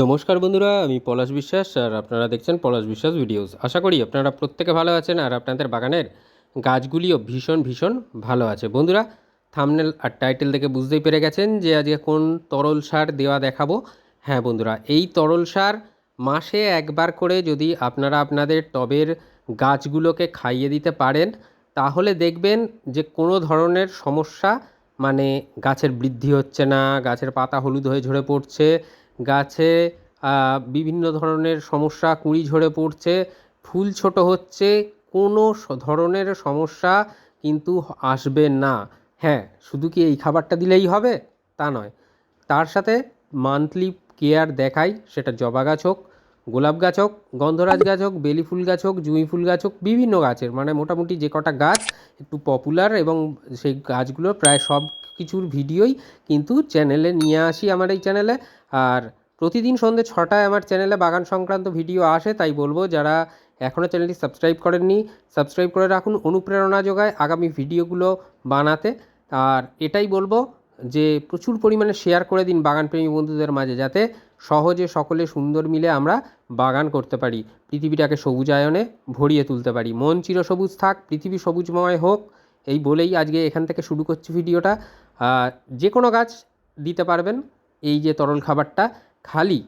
নমস্কার বন্ধুরা, আমি পলাশ বিশ্বাস আর আপনারা দেখছেন পলাশ বিশ্বাস ভিডিওস। আশা করি আপনারা প্রত্যেকে ভালো আছেন আর আপনাদের বাগানের গাছগুলিও ভীষণ ভীষণ ভালো আছে। বন্ধুরা থামনেল আর টাইটেল দেখে বুঝতেই পেরে গেছেন যে আজকে কোন তরল সার দেওয়া দেখাবো। হ্যাঁ বন্ধুরা, এই তরল সার মাসে একবার করে যদি আপনারা আপনাদের টবের গাছগুলোকে খাইয়ে দিতে পারেন, তাহলে দেখবেন যে কোনো ধরনের সমস্যা মানে গাছের বৃদ্ধি হচ্ছে না, গাছের পাতা হলুদ হয়ে ঝরে পড়ছে গাছে বিভিন্ন ধরনের সমস্যা, কুঁড়ি ঝরে পড়ছে। ফুল ছোট হচ্ছে, কোনো ধরনের সমস্যা কিন্তু আসবে না। হ্যাঁ শুধু কি এই খাবারটা দিলেই হবে? তা নয়। তার সাথে মান্থলি কেয়ার দেখাই, সেটা জবা গাছ হোক, গোলাপ গাছ হোক, গন্ধরাজ গাছ হোক, বেলি ফুল গাছ হোক, জুঁই ফুল গাছ হোক, বিভিন্ন গাছের মানে মোটামুটি যে কটা গাছ একটু পপুলার এবং সেই গাছগুলোর প্রায় সব কিছুর ভিডিওই কিন্তু চ্যানেলে নিয়ে আসি আমার এই চ্যানেলে আর প্রতিদিন সন্ধ্যে ছটায় আমার চ্যানেলে বাগান সংক্রান্ত ভিডিও আসে, তাই বলব যারা এখনও চ্যানেলটি সাবস্ক্রাইব করেননি, সাবস্ক্রাইব করে রাখুন। অনুপ্রেরণা যোগায় আগামী ভিডিওগুলো বানাতে। আর এটাই বলব যে, প্রচুর পরিমাণে শেয়ার করে দিন বাগানপ্রেমী বন্ধুদের মাঝে, যাতে সহজে সকলে সুন্দর মিলে আমরা বাগান করতে পারি। পৃথিবীটাকে সবুজায়নে ভরিয়ে তুলতে পারি। মন চিরসবুজ থাক, পৃথিবী সবুজময় হোক, এই বলেই আজকে এখান থেকে শুরু করছি ভিডিওটা। যে কোনো গাছ দিতে পারবেন। এই যে তরল খাবারটা, খালি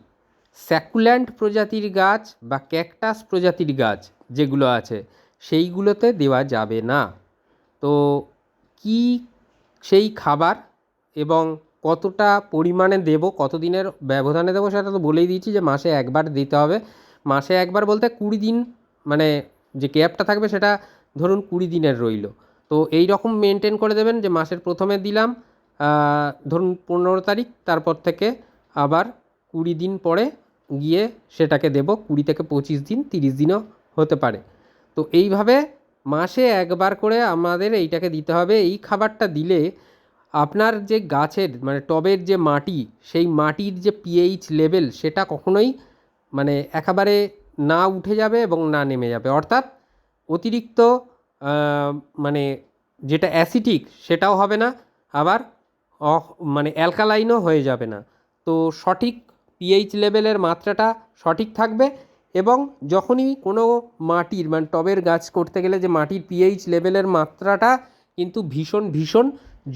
স্যাকুল্যান্ট প্রজাতির গাছ বা ক্যাকটাস প্রজাতির গাছ যেগুলো আছে, সেইগুলোতে দেওয়া যাবে না। তো কি সেই খাবার এবং কতটা পরিমাণে দেব, কতদিনের ব্যবধানে দেবো সেটা তো বলেই দিয়েছি যে মাসে একবার দিতে হবে। মাসে একবার বলতে কুড়ি দিন মানে যে ক্যাপটা থাকবে সেটা ধরুন কুড়ি দিনের রইল। তো এই রকম মেনটেন করে দেবেন যে মাসের প্রথমে দিলাম ধরুন পনেরো তারিখ, তারপর থেকে আবার কুড়ি দিন পরে গিয়ে সেটাকে দেব। কুড়ি থেকে পঁচিশ দিন, তিরিশ দিনও হতে পারে। তো এইভাবে মাসে একবার করে আমাদের এইটাকে দিতে হবে। এই খাবারটা দিলে আপনার যে গাছের মানে টবের যে মাটি, সেই মাটির যে পিএইচ লেভেল সেটা কখনোই মানে একেবারে না উঠে যাবে এবং না নেমে যাবে। অর্থাৎ অতিরিক্ত মানে যেটা অ্যাসিটিক সেটাও হবে না। আবার মানে অ্যালকালাইনও হয়ে যাবে না। তো সঠিক পিএইচ লেভেলের মাত্রাটা সঠিক থাকবে এবং যখনই কোনো মাটির মানে টবের গাছ করতে গেলে যে মাটির পিএইচ লেভেলের মাত্রাটা কিন্তু ভীষণ ভীষণ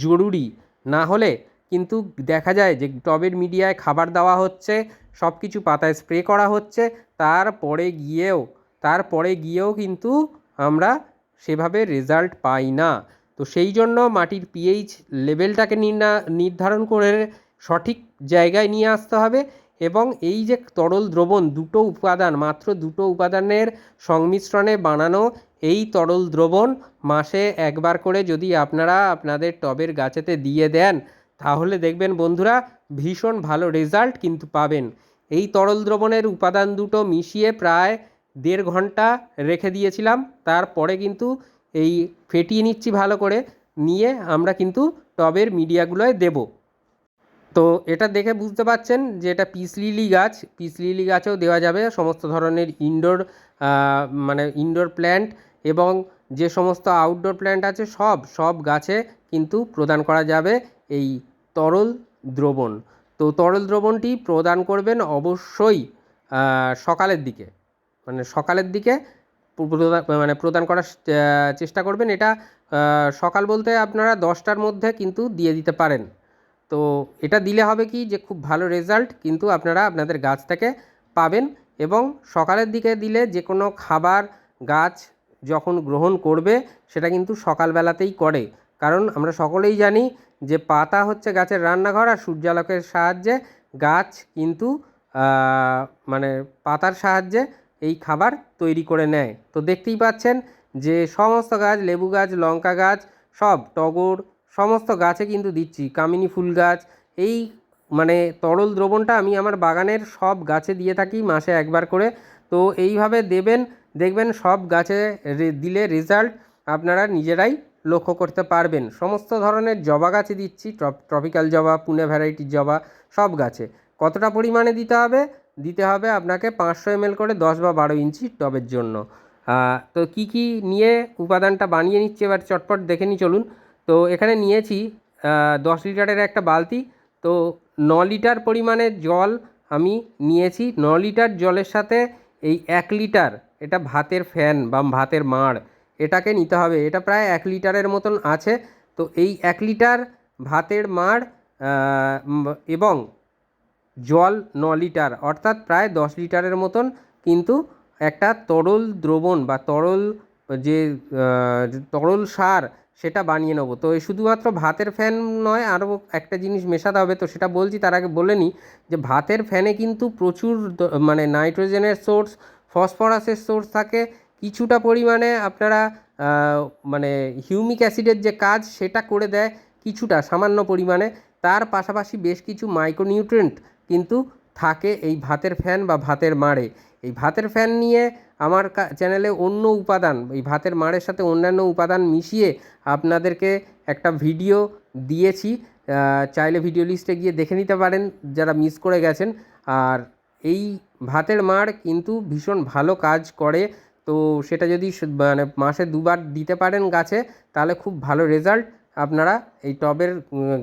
জরুরি। না হলে কিন্তু দেখা যায় যে টবের মিডিয়ায় খাবার দেওয়া হচ্ছে সব কিছু পাতায় স্প্রে করা হচ্ছে, তারপরে গিয়েও তারপরে গিয়েও কিন্তু আমরা সেভাবে রেজাল্ট পাই না। তো সেই জন্য মাটির পিএইচ লেভেলটাকে নির্ধারণ করে সঠিক জায়গায় নিয়ে আসতে হবে এবং এই যে তরল দ্রবণ দুটো উপাদান, মাত্র দুটো উপাদানের সংমিশ্রণে বানানো এই তরল দ্রবণ মাসে একবার করে যদি আপনারা আপনাদের টবের গাছেতে দিয়ে দেন, তাহলে দেখবেন বন্ধুরা ভীষণ ভালো রেজাল্ট কিন্তু পাবেন। এই তরল দ্রবণের উপাদান দুটো মিশিয়ে প্রায় দেড় ঘণ্টা রেখে দিয়েছিলাম, তারপরে কিন্তু এই ফেটিয়ে নিচ্ছি ভালো করে, নিয়ে আমরা কিন্তু টবের মিডিয়াগুলোয় দেবো। তো এটা দেখে বুঝতে পাচ্ছেন যে এটা পিস লিলি গাছ, পিস লিলি গাছেও দেওয়া যাবে সমস্ত ধরনের ইনডোর মানে ইনডোর প্ল্যান্ট এবং যে সমস্ত আউটডোর প্ল্যান্ট আছে সব সব গাছে কিন্তু প্রদান করা যাবে এই তরল দ্রবণ। তো তরল দ্রবণটি প্রদান করবেন অবশ্যই সকালের দিকে। মানে সকালের দিকে মানে প্রদান করার চেষ্টা করবেন। এটা সকাল বলতে আপনারা দশটার মধ্যে কিন্তু দিয়ে দিতে পারেন। তো এটা দিলে হবে কি যে খুব ভালো রেজাল্ট কিন্তু আপনারা আপনাদের গাছ থেকে পাবেন এবং সকালের দিকে দিলে যে কোনো খাবার, গাছ যখন গ্রহণ করবে সেটা কিন্তু সকালবেলাতেই করে। কারণ আমরা সকলেই জানি যে পাতা হচ্ছে গাছের রান্নাঘর আর সূর্যালোকের সাহায্যে গাছ কিন্তু মানে পাতার সাহায্যে এই খাবার তৈরি করে নেয়। তো দেখতেই পাচ্ছেন যে সমস্ত গাছ, লেবু গাছ, লঙ্কা গাছ, সব টগর, সমস্ত গাছে কিন্তু দিচ্ছি। কামিনী ফুল গাছ, এই মানে তরল দ্রবণটা আমি আমার বাগানের সব গাছে দিয়ে থাকি মাসে একবার করে। তো এইভাবে দেবেন, দেখবেন সব গাছে দিলে রেজাল্ট আপনারা নিজেরাই লক্ষ্য করতে পারবেন। সমস্ত ধরনের জবা গাছে দিচ্ছি ট্রপিক্যাল জবা, পুনে ভ্যারাইটির জবা, সব গাছে। কতটা পরিমাণে দিতে হবে? দিতে হবে আপনাকে পাঁচশো এমএল করে দশ বা বারো ইঞ্চি টবের জন্য। তো কি কি নিয়ে উপাদানটা বানিয়ে নিচ্ছি এবার চটপট দেখে নিই, চলুন। তো এখানে নিয়েছি দশ লিটারের একটা বালতি। তো ন লিটার পরিমাণে জল আমি নিয়েছি। ন লিটার জলের সাথে এই এক লিটার, এটা ভাতের ফ্যান বা ভাতের মাড়, এটাকে নিতে হবে। এটা প্রায় এক লিটারের মতন আছে। তো এই এক লিটার ভাতের মাড় এবং জল ন লিটার, অর্থাৎ প্রায় দশ লিটারের মতন কিন্তু একটা তরল দ্রবণ বা তরল যে তরল সার সেটা বানিয়ে নেব। তো এই শুধুমাত্র ভাতের ফ্যান নয়, আরও একটা জিনিস মেশাতে হবে, তো সেটা বলছি, তার আগে বলে নিই যে ভাতের ফ্যানে কিন্তু প্রচুর মানে নাইট্রোজেনের সোর্স, ফসফরাসের সোর্স থাকে, কিছুটা পরিমাণে আপনারা মানে হিউমিক অ্যাসিডের যে কাজ সেটা করে দেয় কিছুটা, সামান্য পরিমাণে। তার পাশাপাশি বেশ কিছু মাইক্রোনিউট্রিয়েন্ট কিন্তু থাকে এই ভাতের ফ্যান বা ভাতের মাড়ে। এই ভাতের ফ্যান নিয়ে আমার চ্যানেলে অন্য উপাদান, এই ভাতের মাড়ের সাথে অন্যান্য উপাদান মিশিয়ে আপনাদেরকে একটা ভিডিও দিয়েছি। চাইলে ভিডিও লিস্টে গিয়ে দেখে নিতে পারেন যারা মিস করে গেছেন। আর এই ভাতের মাড় কিন্তু ভীষণ ভালো কাজ করে। তো সেটা যদি মানে মাসে দুবার দিতে পারেন গাছে, তাহলে খুব ভালো রেজাল্ট আপনারা এই টবের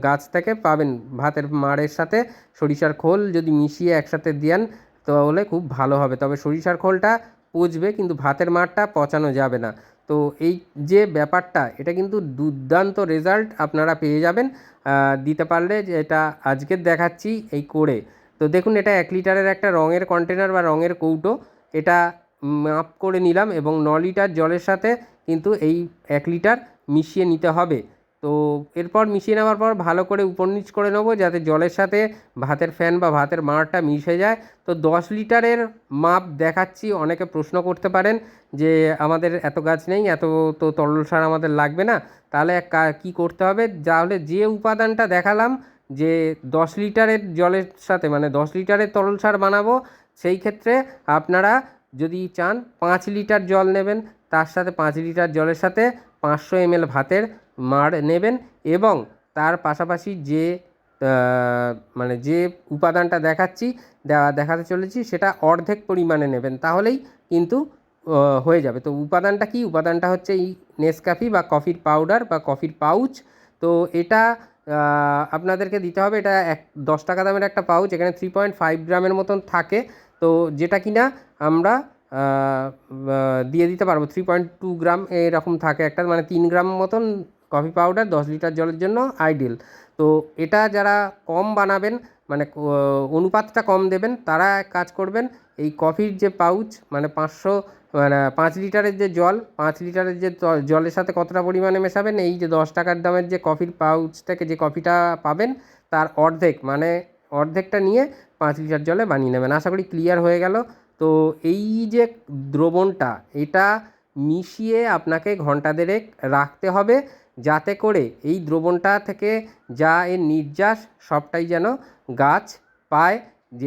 গাছ থেকে পাবেন। ভাতের মাড়ের সাথে সরিষার খোল যদি মিশিয়ে একসাথে দেন, তাহলে খুব ভালো হবে। তবে সরিষার খোলটা পচবে, কিন্তু ভাতের মাড়টা পচানো যাবে না। তো এই যে ব্যাপারটা, এটা কিন্তু দুর্দান্ত রেজাল্ট আপনারা পেয়ে যাবেন। দিতে পারলে যে এটা আজকের দেখাচ্ছি এই করে। তো দেখুন, এটা এক লিটারের একটা রঙের কন্টেনার বা রঙের কৌটো। এটা মাপ করে নিলাম এবং ন লিটার জলের সাথে কিন্তু এই এক লিটার মিশিয়ে নিতে হবে। তো এরপর মিশিয়ে নেওয়ার পর ভালো করে উপর নিচ করে নেব যাতে জলের সাথে ভাতের ফ্যান বা ভাতের মাড়টা মিশে যায়। তো দশ লিটারের মাপ দেখাচ্ছি, অনেকে প্রশ্ন করতে পারেন যে আমাদের এত গাছ নেই, এত তো তরল সার আমাদের লাগবে না। তাহলে কী করতে হবে? তাহলে যে উপাদানটা দেখালাম যে দশ লিটারের জলের সাথে মানে দশ লিটারের তরল সার বানাবো, সেই ক্ষেত্রে আপনারা যদি চান পাঁচ লিটার জল নেবেন, তার সাথে পাঁচ লিটার জলের সাথে পাঁচশো এমএল ভাতের মাড় নেবেন এবং তার পাশাপাশি যে মানে যে উপাদানটা দেখাচ্ছি দেখাতে চলেছি সেটা অর্ধেক পরিমাণে নেবেন তাহলেই কিন্তু হয়ে যাবে। তো উপাদানটা কি? উপাদানটা হচ্ছে এই নেসকাফি বা কফির পাউডার বা কফির পাউচ তো এটা আপনাদেরকে দিতে হবে এটা এক দশ টাকা দামের একটা পাউচ এখানে থ্রি পয়েন্ট ফাইভ গ্রামের মতন থাকে। তো যেটা কিনা আমরা আহ, আহ, দিয়ে দিতে পারব থ্রি পয়েন্ট টু গ্রাম এরকম থাকে একটা মানে তিন গ্রাম মতন কফি পাউডার দশ লিটার জলের জন্য আইডিয়াল তো এটা যারা কম বানাবেন মানে অনুপাতটা কম দেবেন, তারা এক কাজ করবেন, এই কফির যে পাউচ মানে পাঁচশো মানে পাঁচ লিটারের যে জল, পাঁচ লিটারের যে জলের সাথে কতটা পরিমাণে মেশাবেন, এই যে দশ টাকার দামের যে কফির পাউচ থেকে যে কফিটা পাবেন, তার অর্ধেক মানে অর্ধেকটা নিয়ে পাঁচ লিটার জলে বানিয়ে নেবেন। আশা করি ক্লিয়ার হয়ে গেল। তো এই যে দ্রবণটা, এটা মিশিয়ে আপনাকে ঘণ্টা দেড়েক রাখতে হবে যাতে করে এই দ্রবণটা থেকে যা এর নির্যাস সবটাই যেন গাছ পায়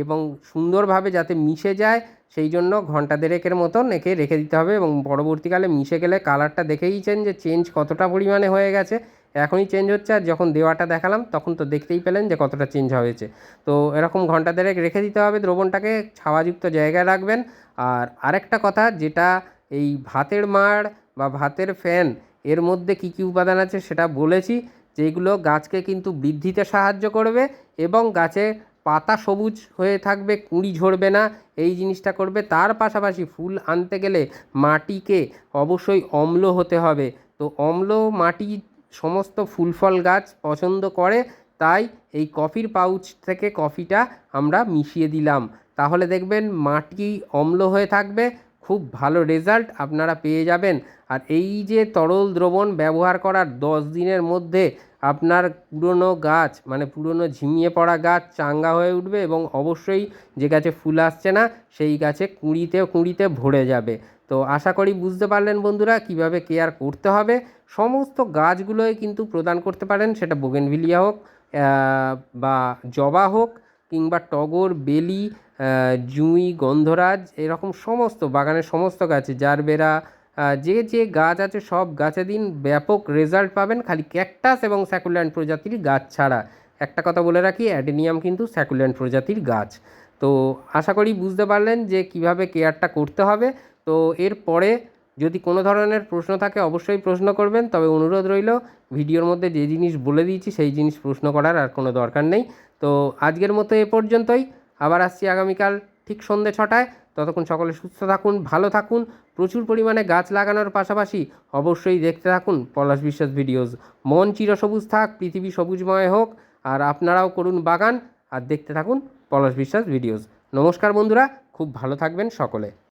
এবং সুন্দরভাবে যাতে মিশে যায়, সেই জন্য ঘণ্টা দেড়েকের মতন একে রেখে দিতে হবে এবং পরবর্তীকালে মিশে গেলে কালারটা দেখেইছেন যে চেঞ্জ কতটা পরিমাণে হয়ে গেছে। এখনই চেঞ্জ হচ্ছে আর যখন দেওয়াটা দেখালাম তখন তো দেখতেই পেলেন যে কতটা চেঞ্জ হয়েছে। তো এরকম ঘণ্টা দেড়েক রেখে দিতে হবে দ্রবণটাকে, ছাওয়াযুক্ত জায়গায় রাখবেন। আর আরেকটা কথা যেটা এই ভাতের মাড় বা ভাতের ফ্যান, এর মধ্যে কী কী উপাদান আছে সেটা বলেছি, যেগুলো গাছকে কিন্তু বৃদ্ধিতে সাহায্য করবে এবং গাছে পাতা সবুজ হয়ে থাকবে, কুঁড়ি ঝরবে না, এই জিনিসটা করবে। তার পাশাপাশি ফুল আনতে গেলে মাটিকে অবশ্যই অম্ল হতে হবে। তো অম্ল মাটি সমস্ত ফুল ফল গাছ পছন্দ করে, তাই এই কফির পাউচ থেকে কফিটা আমরা মিশিয়ে দিলাম। তাহলে দেখবেন মাটি অম্ল হয়ে থাকবে খুব ভালো রেজাল্ট আপনারা পেয়ে যাবেন। আর এই যে তরল দ্রবণ ব্যবহার করার দশ দিনের মধ্যে আপনার পুরনো গাছ মানে পুরনো ঝিমিয়ে পড়া গাছ চাঙ্গা হয়ে উঠবে এবং অবশ্যই যে গাছে ফুল আসছে না, সেই গাছে কুঁড়িতে কুঁড়িতে ভরে যাবে। তো আশা করি বুঝতে পারলেন বন্ধুরা কীভাবে কেয়ার করতে হবে। সমস্ত গাছগুলোই কিন্তু প্রদান করতে পারেন, সেটা বোগেনভিলিয়া হোক বা জবা হোক। কিংবা টগর, বেলি জুঁই, গন্ধরাজ, এরকম সমস্ত, বাগানের সমস্ত গাছে জারবেরা যে যে গাছ আছে সব গাছে দিন ব্যাপক রেজাল্ট পাবেন খালি ক্যাকটাস এবং স্যাকুল্যান্ড প্রজাতির গাছ ছাড়া। একটা কথা বলে রাখি অ্যাডেনিয়াম কিন্তু স্যাকুল্যান্ড প্রজাতির গাছ। তো আশা করি বুঝতে পারলেন যে কীভাবে কেয়ারটা করতে হবে। তো এরপরে যদি কোনো ধরনের প্রশ্ন থাকে অবশ্যই প্রশ্ন করবেন। তবে অনুরোধ রইল, ভিডিওর মধ্যে যে জিনিস বলে দিয়েছি সেই জিনিস প্রশ্ন করার আর কোনো দরকার নেই। তো আজকের মতো এ পর্যন্তই। আবার আসছি আগামীকাল ঠিক সন্ধ্যে ছটায়। ততক্ষণ সকলে সুস্থ থাকুন, ভালো থাকুন। প্রচুর পরিমাণে গাছ লাগানোর পাশাপাশি অবশ্যই দেখতে থাকুন পলাশ বিশ্বাস ভিডিওস। মন চিরসবুজ থাক, পৃথিবী সবুজময় হোক। আর আপনারাও করুন বাগান, আর দেখতে থাকুন পলাশ বিশ্বাস ভিডিওস। নমস্কার বন্ধুরা, খুব ভালো থাকবেন সকলে।